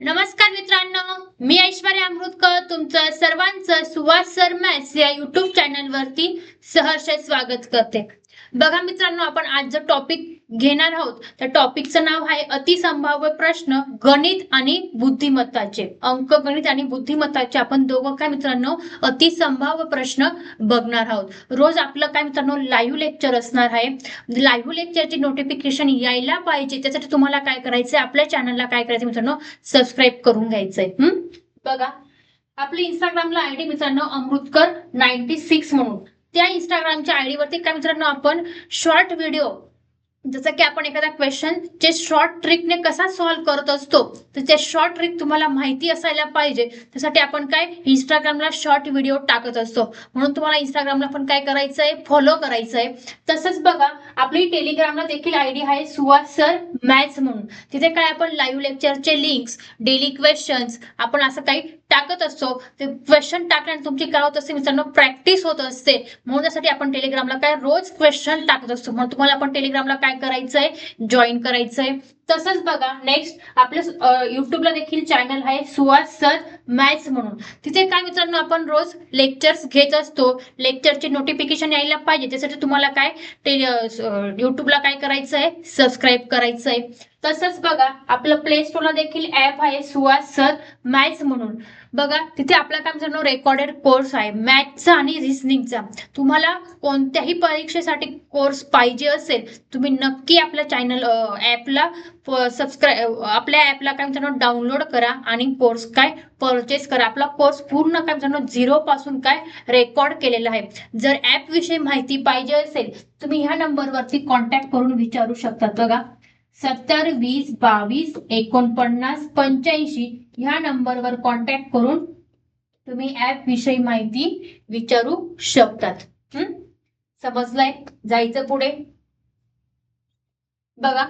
नमस्कार मित्रांनो मी ऐश्वर्या अमृतकर. तुमचं सर्वांचं सुवास सर मॅथ्स या युट्यूब चॅनल वरती सहर्ष स्वागत करते. बघा मित्रांनो आपण आज जो टॉपिक घेणार आहोत. त्या टॉपिकचं नाव आहे अतिसंभाव्य प्रश्न गणित आणि बुद्धिमत्ताचे. अंक गणित आणि बुद्धिमत्ताचे आपण दोघं काय मित्रांनो अतिसंभाव्य प्रश्न बघणार आहोत. रोज आपलं काय मित्रांनो लाईव्ह लेक्चर असणार आहे. लाईव्ह लेक्चरची नोटिफिकेशन यायला पाहिजे. त्यासाठी तुम्हाला काय करायचंय आपल्या चॅनलला काय करायचं मित्रांनो सबस्क्राईब करून घ्यायचंय. बघा. आपली इंस्टाग्रामला आयडी मित्रांनो अमृतकर नाईन्टी सिक्स म्हणून. त्या इंस्टाग्रामच्या आयडी वरती काय मित्रांनो आपण शॉर्ट व्हिडिओ जसं की आपण एखादा क्वेश्चन जे शॉर्ट ट्रिकने कसा सॉल्व्ह करत असतो तर त्या शॉर्ट ट्रिक तुम्हाला माहिती असायला पाहिजे. त्यासाठी आपण काय? इंस्टाग्रामला शॉर्ट व्हिडिओ टाकत असतो. म्हणून तुम्हाला इंस्टाग्रामला पण काय करायचं आहे फॉलो करायचं आहे तसंच बघा आपली टेलिग्रामला देखील आयडी आहे सुहास सर मॅथ्स म्हणून. तिथे काय आपण लाईव्ह लेक्चरचे लिंक्स डेली क्वेश्चन्स आपण असं काही टाकत असतो. ते क्वेश्चन टाकल्याने तुमची काय होत असते? मित्रांनो प्रॅक्टिस होत असते. म्हणून त्यासाठी आपण टेलिग्रामला काय? रोज क्वेश्चन टाकत असतो. म्हणून तुम्हाला आपण टेलिग्रामला काय करायचंय जॉईन करायचंय. तसंच बघा नेक्स्ट आपल्या युट्यूबला देखील चॅनल आहे सुहास सर मॅथ्स म्हणून. तिथे काय मित्रांनो आपण रोज लेक्चर्स घेत असतो. लेक्चरचे नोटिफिकेशन यायला पाहिजे. त्यासाठी तुम्हाला काय ते युट्यूबला काय करायचंय सबस्क्राईब आहे तसंच बघा आपलं प्ले स्टोरला देखील ऍप आहे सुहास सर मॅथ्स म्हणून. बघा तिथे आपला काय मित्रांनो रेकॉर्डेड कोर्स आहे. मॅथ्सचा आणि रिझनिंगचा तुम्हाला कोणत्याही परीक्षेसाठी कोर्स पाहिजे असेल तुम्ही नक्की आपल्या चॅनल ऍपला सबस्क्राईब आपल्या ऍपला काय मित्रांनो डाउनलोड करा आणि कोर्स काय परचेस करा. आपला कोर्स पूर्ण काय मित्रांनो झिरो पासून काय रेकॉर्ड केलेला आहे. जर ऍप विषयी माहिती पाहिजे असेल तुम्ही ह्या नंबरवरती कॉन्टॅक्ट करून विचारू शकतात बघा सत्तर वीस बावीस एकोणपन्नास पंच्याऐंशी ह्या नंबरवर कॉन्टॅक्ट करून तुम्ही ऍप विषयी माहिती विचारू शकतात. हम्म? समजलंय? जायचं पुढे? बघा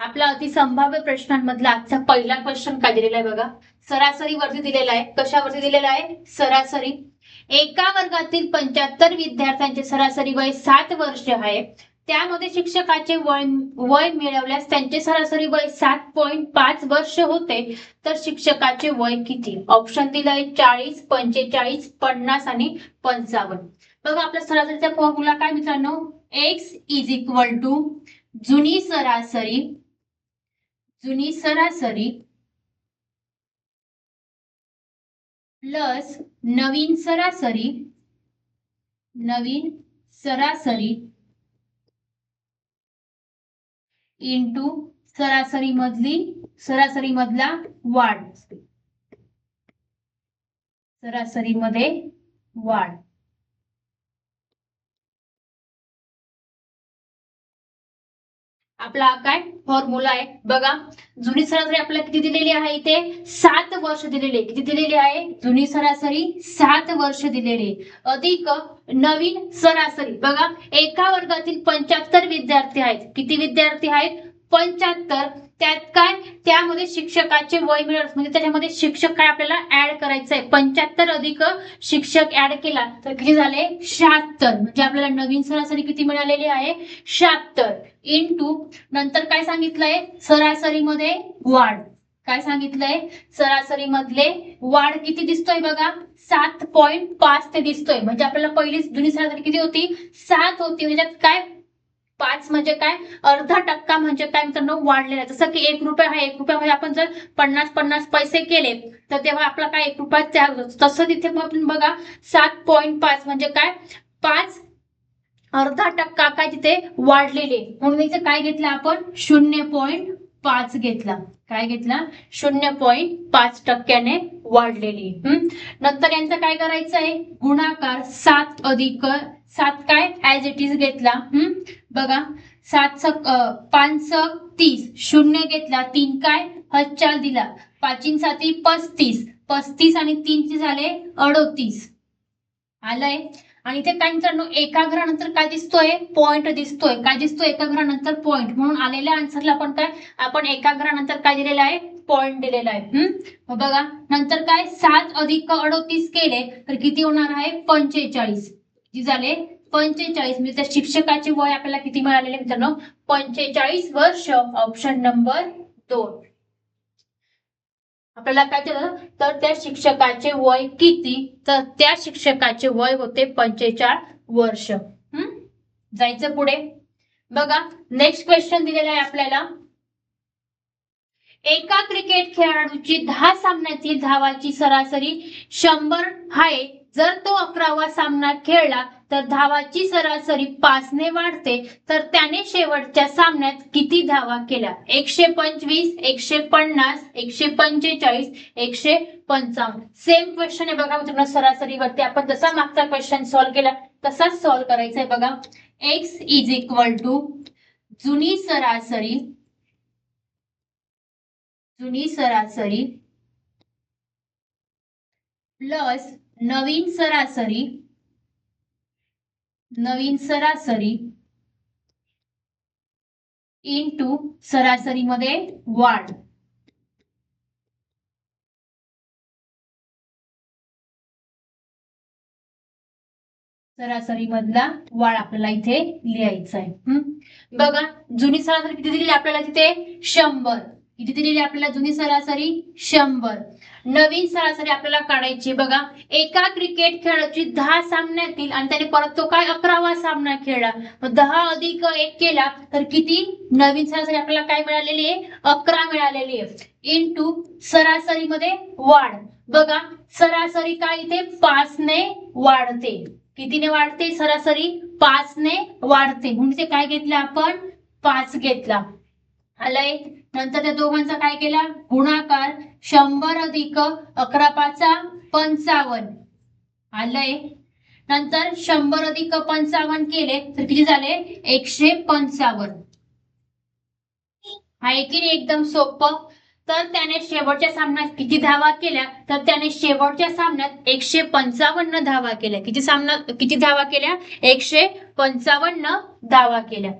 आपला अतिसंभाव्य प्रश्नांमधला आजचा पहिला क्वेश्चन काय दिलेला आहे बघा. सरासरी वरती दिलेला आहे. कशावरती दिलेला आहे? सरासरी. एका वर्गातील पंच्याहत्तर विद्यार्थ्यांचे सरासरी वय सात वर्ष आहे. त्यामध्ये शिक्षकाचे वय वय मिळवल्यास त्यांचे सरासरी वय सात पॉईंट पाच वर्ष होते. तर शिक्षकाचे वय किती? ऑप्शन दिलं आहे चाळीस पंचेचाळीस पन्नास आणि पंचावन्न. बघा आपल्या सरासरीचा फॉर्म्युला काय मित्रांनो? एक्स इज इक्वल टू जुनी सरासरी जुनी सरासरी प्लस नवीन सरासरी नवीन सरासरी इंटू सरासरी मधली सरासरी मधला वाढ. सरासरी मध्ये वाढ. आपला काय फॉर्म्युला आहे? बघा जुनी सरासरी आपल्याला किती दिलेली आहे इथे? सात वर्ष दिलेली. किती दिलेली आहे? जुनी सरासरी सात वर्ष दिलेली. आहे. अधिक नवीन सरासरी. बघा एका वर्गातील पंच्याहत्तर विद्यार्थी आहेत. किती विद्यार्थी आहेत? पंच्याहत्तर. त्यात काय? त्यामध्ये शिक्षकाचे वय मिळत. म्हणजे त्याच्यामध्ये शिक्षक काय आपल्याला ऍड करायचं आहे पंच्याहत्तर अधिक शिक्षक ऍड केला. तर किती झाले? शहात्तर. म्हणजे आपल्याला नवीन सरासरी किती मिळालेली आहे? शहात्तर. इंटू नंतर काय सांगितलंय? सरासरीमध्ये वाढ. काय सांगितलंय? सरासरीमधले वाढ किती दिसतोय बघा? सात पॉईंट पाच ते दिसतोय. म्हणजे आपल्याला पहिली जुनी सरासरी किती होती? सात होती. म्हणजे काय? पाच म्हणजे काय? अर्धा टक्का म्हणजे काय मित्रांनो? वाढलेला. आहे. जसं की एक रुपये हा एक रुपयामध्ये आपण जर पन्नास पन्नास पैसे केले तर तेव्हा आपला काय? एक रुपया तयार होतो. तसं तिथे आपण बघा सात पॉईंट पाच म्हणजे काय? पाच अर्धा टक्का काय तिथे वाढलेले. म्हणून इथे काय घेतलं आपण? शून्य पॉईंट पाच घेतला. काय घेतला? शून्य पॉईंट पाच टक्क्याने वाढलेली. हम्म? नंतर यांचं काय करायचं आहे गुणाकार सात अधिक सात काय? ऍज इट इज घेतला. हम्म? बघा. सात सक पाच सक तीस. शून्य घेतला. तीन काय? हच्चाल दिला. पाचीन साती पस्तीस. पस्तीस आणि तीनचे झाले अडोतीस. आलंय? आणि इथे काय मित्रांनो एकाग्रहानंतर काय दिसतोय? पॉइंट दिसतोय. काय दिसतोय? एकाग्रानंतर पॉइंट म्हणून आलेल्या आन्सरला आपण काय? आपण एकाग्रहानंतर काय दिलेलं आहे? पॉइंट दिलेला आहे. बघा नंतर काय? सात अधिक अडोतीस केले तर किती होणार आहे? पंचेचाळीस. जी झाले पंचेचाळीस. म्हणजे त्या शिक्षकाचे वय आपल्याला किती मिळालेले मित्रांनो? पंचेचाळीस वर्ष. ऑप्शन नंबर दोन. आपल्याला काय केलं? तर त्या शिक्षकाचे वय किती? तर त्या शिक्षकाचे वय होते पंचेचाळीस वर्ष. हम्म जायचं पुढे? बघा नेक्स्ट क्वेश्चन दिलेला आहे आपल्याला. एका क्रिकेट खेळाडूची दहा सामन्यातील धावाची सरासरी शंभर आहे. जर तो अकरावा सामना खेळला तर धावाची सरासरी पाचने वाढते तर त्याने शेवटच्या सामन्यात किती धावा केल्या? एकशे पंचवीस एकशे पन्नास एकशे पंचेचाळीस एकशे पंचावन्न. सेम क्वेश्चन आहे बघा मित्रांनो सरासरीवरती. आपण जसा मागचा क्वेश्चन सॉल्व्ह केला तसाच सॉल्व्ह करायचा आहे बघा. एक्स इज इक्वल टू जुनी सरासरी जुनी सरासरी प्लस नवीन सरासरी नवीन सरासरी इंटू सरासरीमध्ये वाढ. सरासरी मधला वाढ आपल्याला इथे लिहायचा आहे. हम्म. बघा जुनी सरासरी किती दिलेली आपल्याला तिथे? शंभर. किती दिलेली आपल्याला जुनी सरासरी? शंभर. नवीन सरासरी आपल्याला काढायची. बघा एका क्रिकेट खेळाची दहा सामन्यातील आणि त्याने परत तो काय अकरावा सामना खेळला? दहा अधिक एक केला तर किती? नवीन सरासरी आपल्याला काय मिळालेली आहे? अकरा मिळालेली आहे. इंटू सरासरीमध्ये वाढ. बघा सरासरी काय इथे? पाचने वाढते. कितीने वाढते? सरासरी पाचने वाढते. म्हणजे काय घेतलं आपण? पाच घेतला. आलंय? नंतर त्या दोघांचा काय केला? गुणाकार शंभर अधिक अकरा पाचा पंचावन्न. आलंय. नंतर शंभर अधिक पंचावन्न केले तर किती झाले? एकशे पंचावन्न. आहे की नाही एकदम सोपं. तर त्याने शेवटच्या सामन्यात किती धावा केल्या? तर त्याने शेवटच्या सामन्यात एकशे पंचावन्न धावा केल्या. किती सामना किती धावा केल्या? एकशे पंचावन्न धावा केल्या.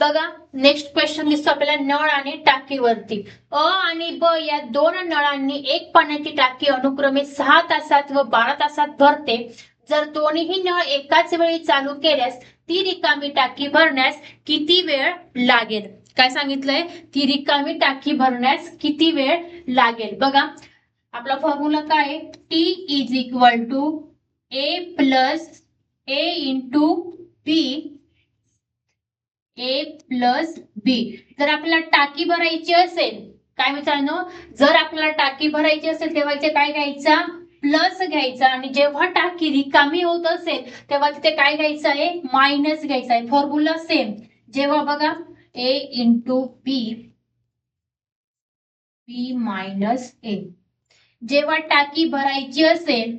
बघा नेक्स्ट क्वेश्चन दिसतो आपल्याला नळ आणि टाकीवरती. अ आणि ब या दोन नळांनी एक पाण्याची टाकी अनुक्रमे सहा तासात व बारा तासात भरते. जर दोन्ही नळ एकाच वेळी चालू केल्यास ती रिकामी टाकी भरण्यास किती वेळ लागेल? काय सांगितलंय? ती रिकामी टाकी भरण्यास किती वेळ लागेल? बघा आपला फॉर्म्युला काय आहे? T is equal to A plus A into B A plus B जर आपल्याला टाकी भरायची असेल काय मित्रांनो? जर आपल्याला टाकी भरायची असेल तेव्हा इथे काय घ्यायचा? प्लस घ्यायचा. आणि जेव्हा टाकी रिकामी होत असेल तेव्हा तिथे काय घ्यायचं आहे? मायनस घ्यायचा आहे. फॉर्म्युला सेम जेव्हा बघा ए इंटू बी बी मायनस ए जेव्हा टाकी भरायची असेल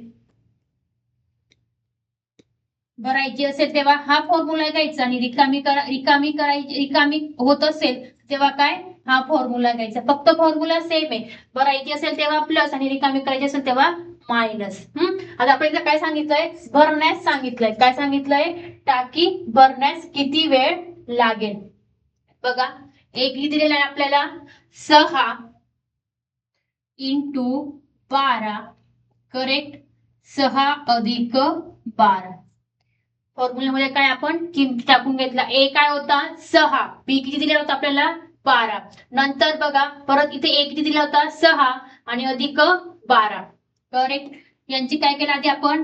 भरायची असेल तेव्हा हा फॉर्म्युला घ्यायचा आणि रिकामी करा रिकामी करायची रिकामी होत असेल तेव्हा काय? हा फॉर्म्युला घ्यायचा. फक्त फॉर्म्युला सेम आहे. भरायची असेल तेव्हा प्लस आणि रिकामी करायची असेल तेव्हा मायनस हम्म आता इथं काय सांगितलंय? भरण्यास सांगितलंय. काय सांगितलंय? टाकी भरण्यास किती वेळ लागेल? बघा एक दिलेला आहे आपल्याला. सहा इंटू बारा. करेक्ट सहा अधिक बारा. फॉर्म्युलामध्ये काय आपण? किमती टाकून घेतला. ए काय होता? सहा. बी किती दिला होता आपल्याला? बारा. नंतर बघा परत इथे ए किती दिला होता? सहा. आणि अधिक बारा. करेक्ट यांची काय केलं आधी आपण?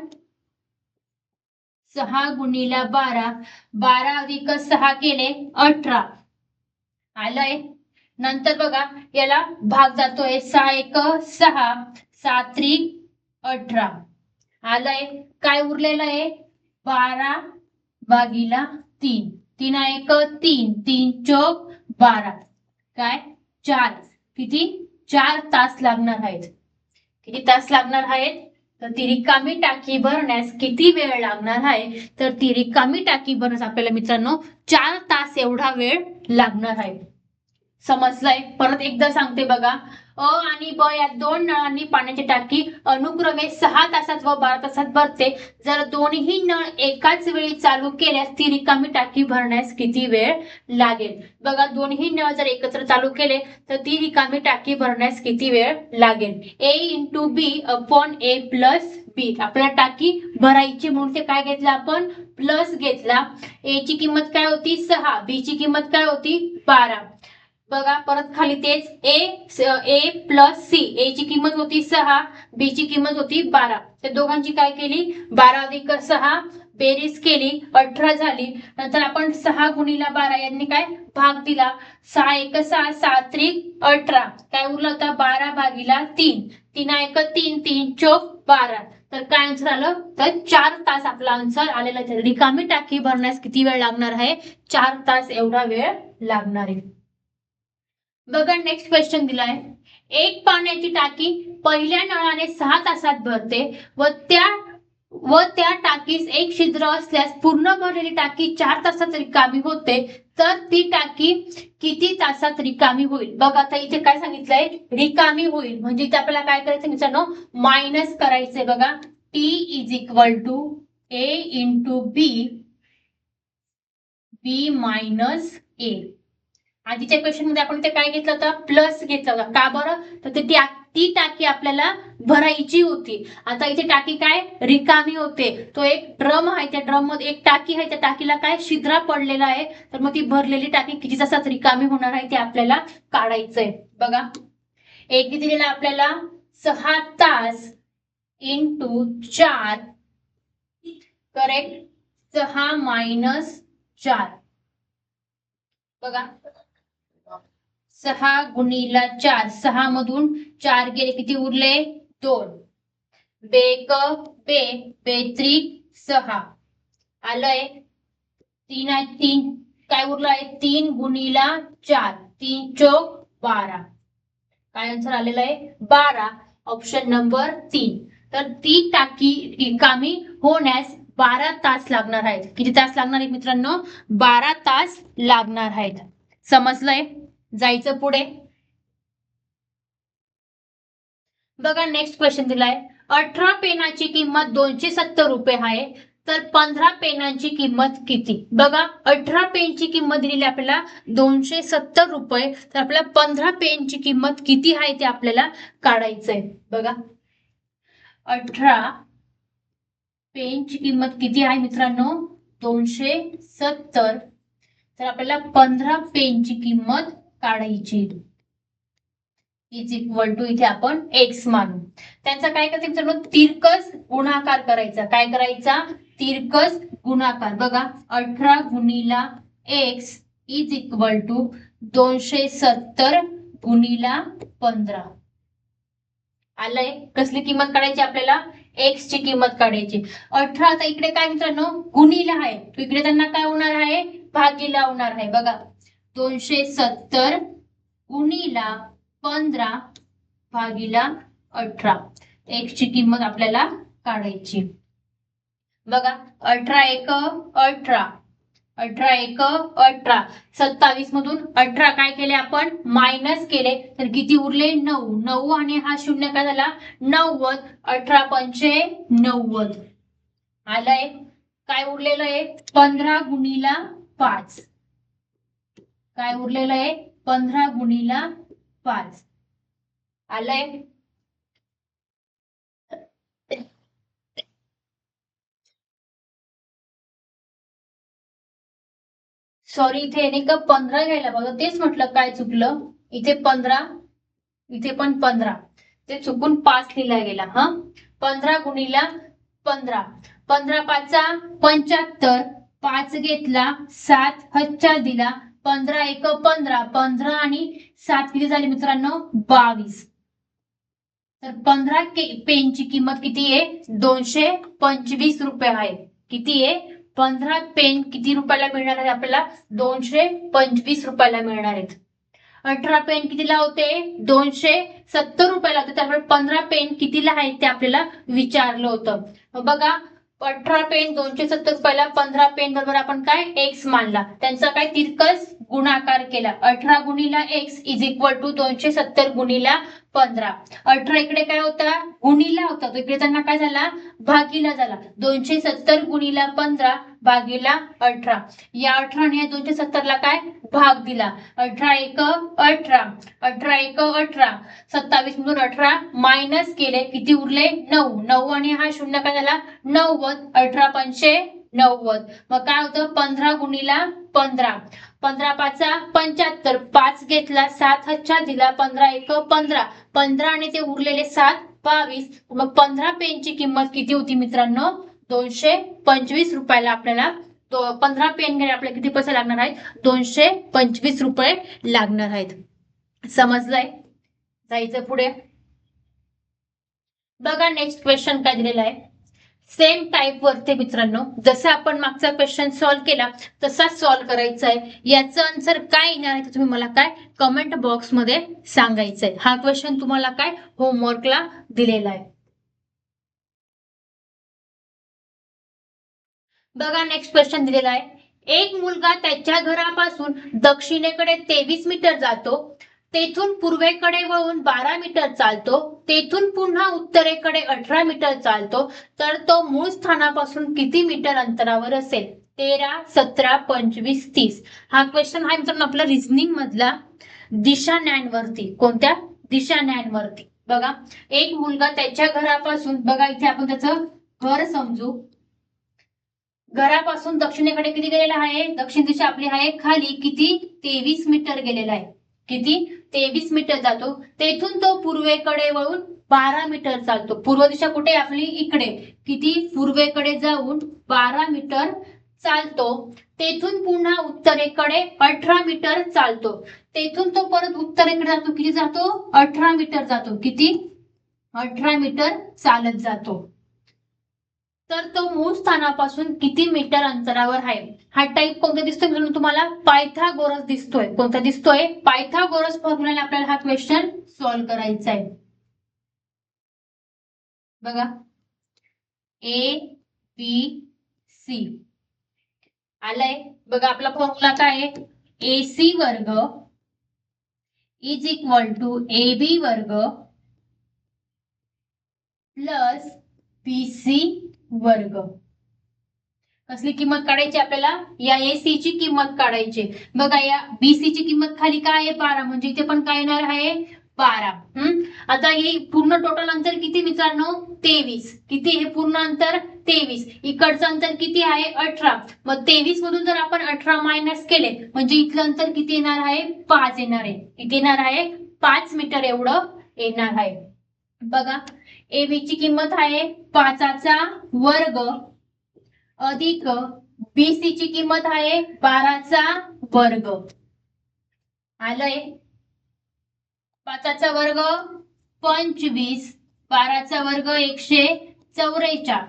सहा गुणिला बारा. बारा अधिक सहा केले अठरा. आलंय? नंतर बघा याला भाग जातोय. सहा एक सहा. सात्री अठरा. आलंय? काय उरलेलं आहे? बारा भागीला तीन. तीन एक तीन. तीन चौक बारा. काय? चार. किती? चार तास लागणार आहेत. किती तास लागणार आहेत? तर ती रिकामी टाकी भरण्यास किती वेळ लागणार आहे? तर ती रिकामी टाकी भरण्यास आपल्याला मित्रांनो चार तास एवढा वेळ लागणार आहे. समजलंय. परत एकदा सांगते बघा. अ आणि ब या दोन नळांनी पाण्याची टाकी अनुक्रमे सहा तासात व बारा तासात भरते. जर दोन्ही नळ एकाच वेळी चालू केल्यास ती रिकामी टाकी भरण्यास किती वेळ लागेल? बघा दोन्ही नळ जर एकत्र चालू केले तर ती रिकामी टाकी भरण्यास किती वेळ लागेल? A into B upon A plus B आपल्याला टाकी भरायची म्हणून ते काय घेतलं आपण? प्लस घेतला. ए ची किंमत काय होती? सहा. बी ची किंमत काय होती? बारा. बघा परत खाली तेच. ए ए प्लस सी ए ची किंमत होती सहा बी ची किंमत होती बारा. त्या दोघांची काय केली? बारा अधिक सहा बेरीज केली अठरा झाली. नंतर आपण सहा गुणीला बारा यांनी काय? भाग दिला. सहा एक सहा सात त्रिक अठरा. काय उरलं होता? बारा भागीला तीन. तीन एक तीन तीन चौक बारा. तर काय आन्सर आलं? तर चार तास आपला आन्सर आलेला रिकामी टाकी भरण्यास किती वेळ लागणार आहे? चार तास एवढा वेळ लागणार आहे. बघा नेक्स्ट क्वेश्चन दिलाय. एक पाण्याची टाकी पहिल्या नळाने सहा तासात भरते व त्या व त्या टाकीस एक छिद्र असल्यास पूर्ण भरलेली टाकी चार तासात रिकामी होते तर ती टाकी किती तासात रिकामी होईल? बघ आता इथे काय सांगितलंय? रिकामी होईल. म्हणजे इथे आपल्याला काय करायचं मित्रांनो? मायनस करायचंय बघा. T is equal to A into B B minus A आधीच्या क्वेश्चनमध्ये आपण ते काय घेतलं होतं? प्लस घेतलं होतं. का बरं? तर ते ती- ती टाकी आपल्याला भरायची होती. आता इथे टाकी काय? रिकामी होते. तो एक ड्रम आहे. त्या ड्रममध्ये एक टाकी आहे. त्या टाकीला काय? छिद्रा पडलेला आहे. तर मग ती भरलेली टाकी किती तासात रिकामी होणार आहे ते आपल्याला काढायचंय. बघा. एक दिलेला आपल्याला सहा तास इंटू चार. करेक्ट सहा मायनस चार. बघा. सहा गुणीला चार. सहा मधून चार गेले किती उरले? दोन. बेक बे बेत्रिक सहा. आलंय. तीन आहे तीन. काय उरलं आहे? तीन गुणीला चार. तीन चौक बारा. काय आन्सर आलेला आहे? बारा. ऑप्शन नंबर तीन. तर ती टाकी रिकामी होण्यास बारा तास लागणार आहेत. किती तास लागणार आहेत मित्रांनो? बारा तास लागणार आहेत. समजलंय? जायचं पुढे? बघा नेक्स्ट क्वेश्चन दिलाय. अठरा पेनाची किंमत दोनशे सत्तर रुपये आहे. तर पंधरा पेनांची किंमत किती? बघा अठरा पेनची किंमत दिलेली आपल्याला दोनशे सत्तर रुपये. तर आपल्याला पंधरा पेनची किंमत किती आहे ते आपल्याला काढायचंय. बघा. अठरा पेनची किंमत किती आहे मित्रांनो? दोनशे सत्तर. तर आपल्याला पंधरा पेनची किंमत काढायची. इज इक्वल टू इथे आपण एक्स मानू. त्यांचा काय करायचं मित्रांनो तिरकस गुणाकार करायचा. काय करायचा? तिरकस गुणाकार. बघा अठरा गुणीला एक्स इज इक्वल टू दोनशे सत्तर गुणीला पंधरा. आलंय? कसली किंमत काढायची आपल्याला? एक्स ची किंमत काढायची. अठरा आता इकडे काय मित्रांनो? गुणीला आहे. इकडे त्यांना काय होणार आहे? भागीला होणार आहे. बघा दोनशे सत्तर गुणीला पंधरा भागीला अठरा. एक्सची किंमत आपल्याला काढायची. बघा अठरा एक अठरा. अठरा एक अठरा. सत्तावीस मधून अठरा काय केले आपण? मायनस केले. तर किती उरले? नऊ. नऊ आणि हा शून्य काय झाला? नव्वद. अठरा पंचे नव्वद. आलंय. काय उरलेलं आहे? पंधरा गुणीला पाच. काय उरलेलं आहे? पंधरा गुणीला पाच. आलंय? सॉरी इथे नाही का पंधरा घ्यायला बघा. तेच म्हटलं काय चुकलं? इथे पंधरा इथे पण पंधरा. ते चुकून पाच लिहिला गेला हा? पंधरा गुणीला पंधरा. पंधरा पाचा पंच्याहत्तर. पाच घेतला सात. हच्चा दिला पंधरा एक पंधरा पंधरा आणि सात किती झाली मित्रांनो? बावीस. तर पंधरा पेनची किंमत किती आहे? दोनशे पंचवीस रुपये आहे. किती आहे? पंधरा पेन किती रुपयाला मिळणार आहे आपल्याला? दोनशे पंचवीस रुपयाला मिळणार आहेत. अठरा पेन कितीला होते? दोनशे सत्तर रुपयाला होते. त्यामुळे पंधरा पेन कितीला आहेत ते आपल्याला विचारलं होतं. बघा अठरा पेन दोनशे सत्तर पहिला पंधरा पेन बरोबर आपण काय? एक्स मानला. त्यांचा काय तिरकस? गुणाकार केला. अठरा गुणीला एक्स इज इक्वल टू दोनशे सत्तर गुणीला पंधरा. अठरा इकडे काय होता? गुणीला होता. तो इकडे त्यांना काय झाला? भागीला झाला. दोनशे सत्तर गुणीला पंधरा. भागीला अठरा. या अठरा या दोनशे सत्तरला काय? भाग दिला. अठरा एक अठरा. अठरा एक अठरा. सत्तावीस मधून अठरा मायनस केले. किती उरले? नऊ. नऊ आणि हा शून्य काय झाला? नव्वद. अठरा पंचे नव्वद. मग काय होतं? पंधरा गुणीला पंधरा. पंधरा पाचा पंच्याहत्तर. पाच घेतला सात हच्छा दिला पंधरा एक पंधरा. पंधरा आणि ते उरलेले सात बावीस. मग पंधरा पेनची किंमत किती होती मित्रांनो? दोनशे पंचवीस रुपयाला आपल्याला पंधरा पेन घ्यायला आपल्याला किती पैसे लागणार आहेत? दोनशे पंचवीस रुपये लागणार आहेत. समजलंय? जायचं पुढे. बघा नेक्स्ट क्वेश्चन काय दिलेला आहे. सेम टाईप वरती मित्रांनो जसं आपण मागचा क्वेश्चन सॉल्व्ह केला तसाच सॉल्व्ह करायचा आहे. याचं आन्सर काय येणार आहे तुम्ही मला काय कमेंट बॉक्समध्ये सांगायचं आहे हा क्वेश्चन तुम्हाला काय होमवर्कला दिलेला आहे. बघा नेक्स्ट क्वेश्चन दिलेला आहे. एक मुलगा त्याच्या घरापासून दक्षिणेकडे तेवीस मीटर जातो. तेथून पूर्वेकडे वळून बारा मीटर चालतो. तेथून पुन्हा उत्तरेकडे अठरा मीटर चालतो. तर तो मूळ स्थानापासून किती मीटर अंतरावर असेल? तेरा सतरा पंचवीस तीस. हा क्वेश्चन हा मित्रांनो आपला रिझनिंग मधला दिशा वरती कोणत्या? दिशा वरती बघा एक मुलगा त्याच्या घरापासून बघा इथे आपण त्याचं घर समजू. घरापासून दक्षिणेकडे किती गेलेला आहे? दक्षिण दिशा आपली आहे खाली. किती? तेवीस मीटर गेलेला आहे. किती? तेवीस मीटर जातो. तेथून तो पूर्वेकडे वळून बारा मीटर चालतो. पूर्व दिशा कुठे? आपली इकडे. किती? पूर्वेकडे जाऊन बारा मीटर चालतो. तेथून पुन्हा उत्तरेकडे अठरा मीटर चालतो. तेथून तो परत उत्तरेकडे जातो. किती जातो? अठरा मीटर जातो. किती? अठरा मीटर चालत जातो. तर तो मूळ स्थानापासून किती मीटर अंतरावर आहे? हा टाईप कोणता दिसतोय? मित्रांनो तुम्हाला पायथागोरस दिसतोय. कोणता दिसतोय? पायथागोरस फॉर्म्युलाने आपल्याला हा क्वेश्चन सॉल्व्ह करायचा आहे. बघा. ए बी सी आलाय. बघा आपला फॉर्म्युला काय आहे? ए सी वर्ग is equal to A B वर्ग प्लस बी सी वर्ग. कसली किंमत काढायची आपल्याला? या एसी ची किंमत काढायची. बघा या बीसी ची किंमत खाली काय आहे? बारा. म्हणजे इथे पण काय येणार आहे? बारा. हम्म आता हे पूर्ण टोटल अंतर किती मित्रांनो? तेवीस. किती? हे पूर्ण अंतर तेवीस. इकडचं अंतर किती आहे? अठरा. मग तेवीस मधून जर आपण अठरा मायनस केले म्हणजे इथलं अंतर किती येणार आहे? पाच येणार आहे. किती येणार आहे? पाच मीटर एवढं येणार आहे. बघा AB ची किंमत आहे पाचाचा वर्ग. अधिक BC ची किंमत आहे बाराचा वर्ग. आलंय. पाचाचा वर्ग पंचवीस बाराचा वर्ग एकशे चौवेचाळ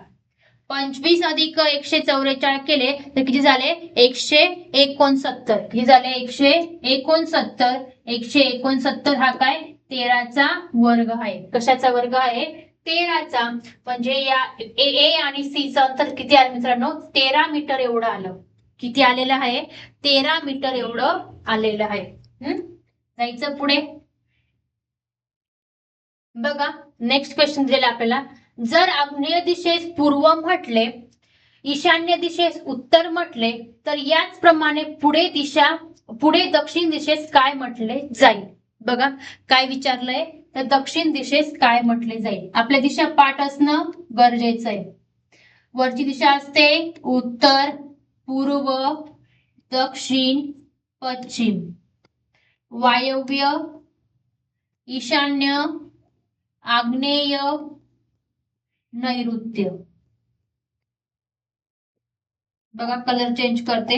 पंचवीस अधिक एकशे चौवेचाळ केले तर किती झाले? एकशे एकोणसत्तर. किती झाले? एकशे एकोणसत्तर. एकशे एकोणसत्तर हा काय? तेराचा वर्ग आहे. कशाचा वर्ग आहे? तेराचा म्हणजे या ए ए आणि सी चं अंतर किती आलं मित्रांनो? तेरा मीटर एवढं आलं. किती आलेलं आहे? तेरा मीटर एवढं आलेलं आहे. हम्म? जायचं पुढे. बघा नेक्स्ट क्वेश्चन दिलेला आपल्याला. जर आग्नेय दिशेस पूर्व म्हटले ईशान्य दिशेस उत्तर म्हटले तर याचप्रमाणे पुढे दिशा पुढे दक्षिण दिशेस काय म्हटले जाईल? बघा काय विचारलंय? तर दक्षिण दिशेस काय म्हटले जाईल? आपल्या दिशा पाठ असणं गरजेचं आहे. वरची दिशा असते उत्तर पूर्व दक्षिण पश्चिम. वायव्य ईशान्य आग्नेय नैऋत्य. बघा कलर चेंज करते.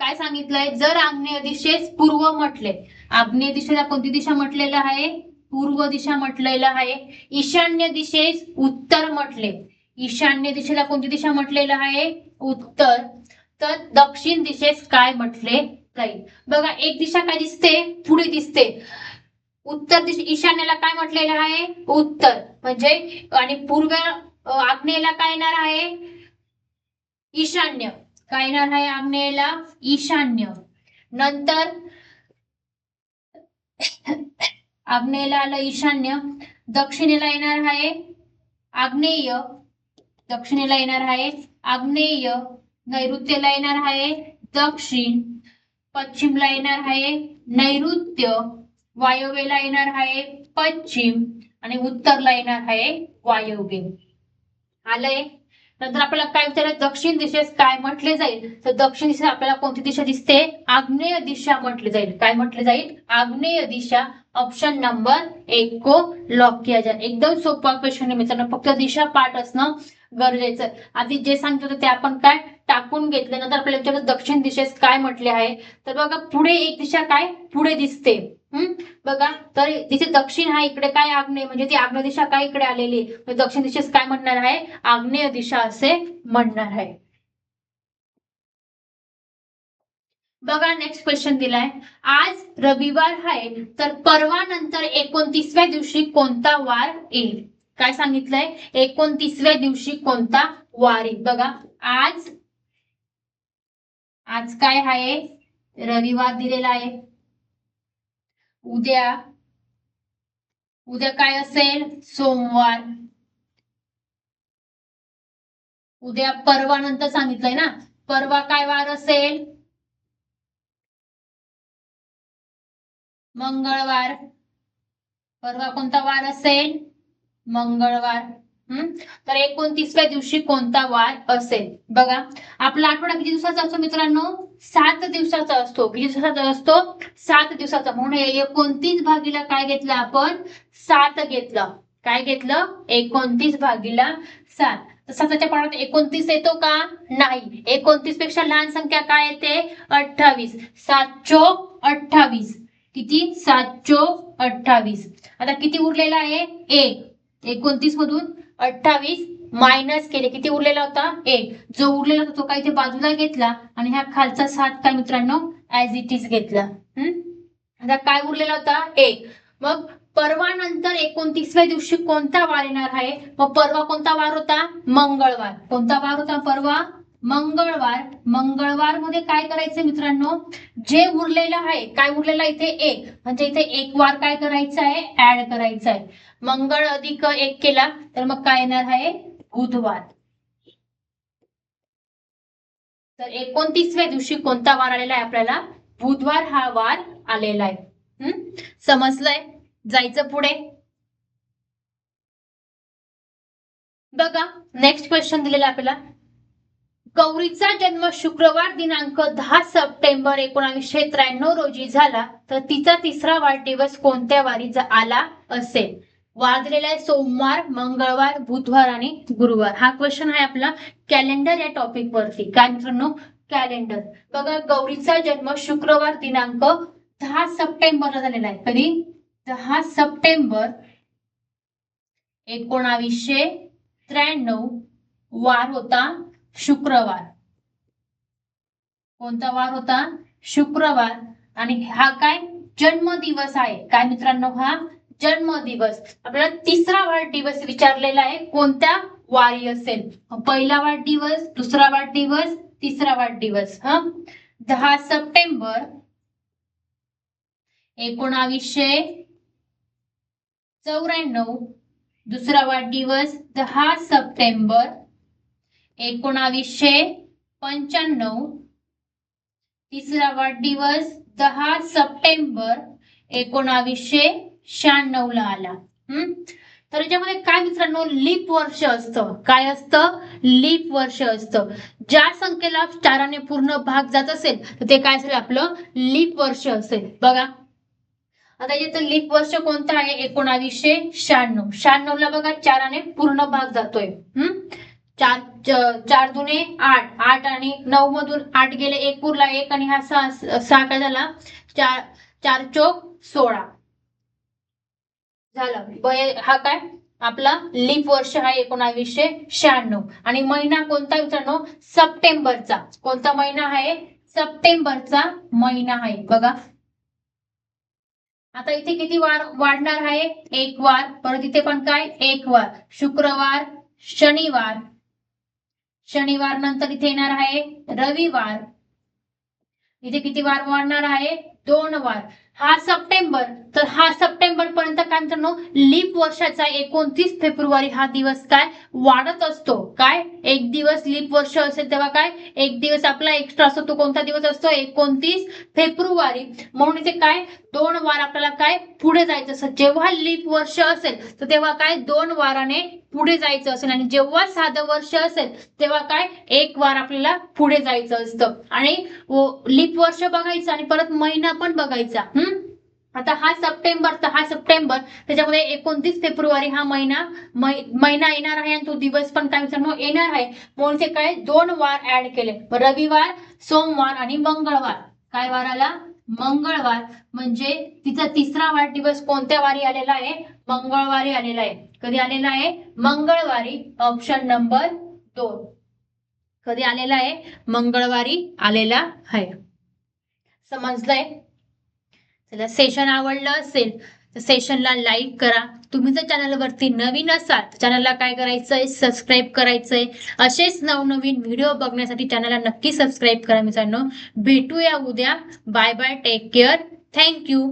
काय सांगितलंय? जर आग्नेय दिशेस पूर्व म्हटले आग्नेय दिशेला कोणती दिशा म्हटलेलं आहे? पूर्व दिशा म्हटलेलं आहे. ईशान्य दिशेस उत्तर म्हटले. ईशान्य दिशेला कोणती दिशा म्हटलेलं आहे? उत्तर. तर दक्षिण दिशेस काय म्हटले? जाईल. बघा एक दिशा काय दिसते? पुढे दिसते. उत्तर दिशे ईशान्येला काय म्हटलेलं आहे? उत्तर. म्हणजे आणि पूर्व आग्नेयला काय येणार आहे? ईशान्य. काय येणार आहे आग्नेयला? ईशान्य. नंतर आग्नेयला आलं ईशान्य. दक्षिणेला येणार आहे आग्नेय. दक्षिणेला येणार आहे आग्नेय. नैऋत्येला येणार आहे दक्षिण. पश्चिमला येणार आहे नैऋत्य. वायव्येला येणार आहे पश्चिम. आणि उत्तरला येणार आहे वायव्य. आलंय नंतर आपल्याला काय विचारलं दक्षिण दिशेस काय म्हटले जाईल? तर दक्षिण दिशेस आपल्याला कोणती दिशा दिसते? आग्नेय दिशा म्हटले जाईल. काय म्हटले जाईल? आग्नेय दिशा. ऑप्शन नंबर एक को लॉक किया जाईल. एकदम सोपा क्वेश्चन आहे मित्रांनो. फक्त दिशा पाठ असणं गरजेचं आधी जे सांगितलं होतं ते आपण काय टाकून घेतलं. नंतर आपल्याला विचारलं दक्षिण दिशेस काय म्हटले आहे? तर बघा पुढे एक दिशा काय? पुढे दिसते. हम्म बघा तर तिथे दक्षिण हा इकडे काय आग्नेय? म्हणजे ती आग्नेय दिशा काय इकडे आलेली आहे. म्हणजे दक्षिण दिशेस काय म्हणणार आहे? आग्नेय दिशा असे म्हणणार आहे. बघा नेक्स्ट क्वेश्चन दिलाय. आज रविवार आहे तर परवा नंतर एकोणतीसव्या दिवशी कोणता वार येईल? काय सांगितलंय? एकोणतीसव्या दिवशी कोणता वार येईल? बघा आज आज काय आहे? रविवार दिलेला आहे. उद्या. उद्या काय असेल? सोमवार. उद्या परवा नंतर सांगितलंय ना? परवा काय वार असेल? मंगळवार. परवा कोणता वार असेल? मंगळवार. तर एकोणतीसव्या दिवशी कोणता वार असेल? बघा आपला आठवडा किती दिवसाचा असतो मित्रांनो? सात दिवसाचा असतो. किती दिवसाचा असतो? सात दिवसाचा. म्हणून एकोणतीस भागीला काय घेतलं आपण? सात घेतलं. काय घेतलं? एकोणतीस भागीला सात. तर साताच्या एकोणतीस येतो का? नाही. एकोणतीसपेक्षा लहान संख्या काय येते? अठ्ठावीस. सात चोक अठ्ठावीस. किती? सात चोक अठ्ठावीस. आता किती उरलेला आहे? एक. एकोणतीस मधून अठ्ठावीस मायनस केले. किती उरलेला होता? एक. जो उरलेला होता तो काय इथे बाजूला घेतला आणि ह्या खालचा सात काय मित्रांनो? ऍज इट इज घेतला. हम्म आता काय उरलेला होता? एक. मग परवा नंतर एकोणतीसव्या दिवशी कोणता वार येणार आहे? मग परवा कोणता वार होता? मंगळवार. कोणता वार होता? परवा मंगळवार. मंगळवारमध्ये काय करायचं मित्रांनो? जे उरलेलं आहे काय उरलेलं आहे इथे? एक. म्हणजे इथे एक वार काय करायचं आहे ऍड करायचं आहे मंगळ अधिक एक केला तर मग काय येणार आहे? बुधवार. तर एकोणतीसव्या दिवशी कोणता वार आलेला आहे आपल्याला? बुधवार हा वार आलेला आहे. हम्म समजलंय? जायचं पुढे? बघा. नेक्स्ट क्वेश्चन दिलेला आहे आपल्याला. गौरीचा जन्म शुक्रवार दिनांक दहा सप्टेंबर एकोणावीसशे त्र्याण्णव रोजी झाला तर तिचा तिसरा वाढदिवस कोणत्या वारी आला असेल? वाजलेला आहे सोमवार मंगळवार बुधवार आणि गुरुवार. हा क्वेश्चन आहे आपला कॅलेंडर या टॉपिक वरती. काय मित्रांनो? कॅलेंडर बघा गौरीचा जन्म शुक्रवार दिनांक दहा सप्टेंबरला झालेला आहे. कधी? दहा सप्टेंबर एकोणावीसशे त्र्याण्णव. वार होता शुक्रवार. कोणता वार होता? शुक्रवार. आणि हा काय? जन्मदिवस आहे. काय मित्रांनो हा? जन्मदिवस. आपल्याला तिसरा वाढदिवस विचारलेला आहे. कोणत्या वारी असेल. पहिला वाढदिवस दुसरा वाढदिवस तिसरा वाढदिवस हा? दहा सप्टेंबर एकोणावीसशे चौऱ्याण्णव. दुसरा वाढदिवस दहा सप्टेंबर एकोणावीसशे पंच्याण्णव. तिसरा वाढदिवस दहा सप्टेंबर एकोणावीसशे शहाण्णव ला आला. हम्म? तर याच्यामध्ये काय मित्रांनो? लीप वर्ष असतं. काय असतं? लीप वर्ष असतं. ज्या संख्येला चाराने पूर्ण भाग जात असेल तर ते काय असेल? आपलं लीप वर्ष असेल. बघा. आता याचं लीप वर्ष कोणतं आहे? एकोणावीसशे शहाण्णव. शहाण्णव ला बघा चाराने पूर्ण भाग जातोय. हम्म? चार चार दुने आठ आठ आणि नऊ मधून आठ गेले एक उरला एक आणि हा सहा सहा काय झाला? चार चार चोक सोळा. झालं. बय हा काय? आपला लीप वर्ष हा एकोणावीसशे शहाण्णव. आणि महिना कोणता मित्रांनो? सप्टेंबरचा. कोणता महिना आहे? सप्टेंबरचा महिना आहे. बघा. आता इथे किती वार वाढणार आहे? एक वार. परत इथे पण काय? एक वार. शुक्रवार शनिवार शनिवार नंतर इथे येणार आहे रविवार. इथे किती वार वाढणार आहे? दोन वार. हा सप्टेंबर तर हा सप्टेंबर पर्यंत काय मित्रांनो लीप वर्षाचा एकोणतीस फेब्रुवारी हा दिवस काय वाढत असतो. काय? एक दिवस लीप वर्ष असेल तेव्हा काय? एक दिवस आपला एक्स्ट्रा असतो. तो कोणता दिवस असतो? एकोणतीस फेब्रुवारी. म्हणून इथे काय? दोन वार आपल्याला काय? पुढे जायचं असेल जेव्हा लीप वर्ष असेल तर तेव्हा काय? दोन वाराने पुढे जायचं असेल. आणि जेव्हा साधं वर्ष असेल तेव्हा काय? एक वार आपल्याला पुढे जायचं असतं. आणि लीप वर्ष बघायचं आणि परत महिना पण बघायचा. हम्म? आता हा सप्टेंबर तर हा सप्टेंबर त्याच्यामध्ये एकोणतीस फेब्रुवारी हा महिना महिना येणार आहे आणि तो दिवस पण काय मित्रांनो येणार आहे. म्हणून ते काय? दोन वार ऍड केले. रविवार सोमवार आणि मंगळवार. काय वार आला? मंगळवार. म्हणजे तिचा तिसरा वाढदिवस कोणत्या वारी आलेला आहे? मंगळवारी आलेला आहे. कधी आलेला आहे? मंगळवारी ऑप्शन नंबर दोन. कधी आलेला आहे? मंगळवारी आलेला आहे. समजलंय? चला सेशन आवडलं असेल तर सेशनला लाईक करा. तुम्ही जर चॅनलवरती नवीन असाल तर चॅनलला काय करायचंय? सबस्क्राईब करायचंय. असेच नवनवीन व्हिडिओ बघण्यासाठी चॅनलला नक्की सबस्क्राईब करा मित्रांनो. भेटूया उद्या. Bye bye take care thank you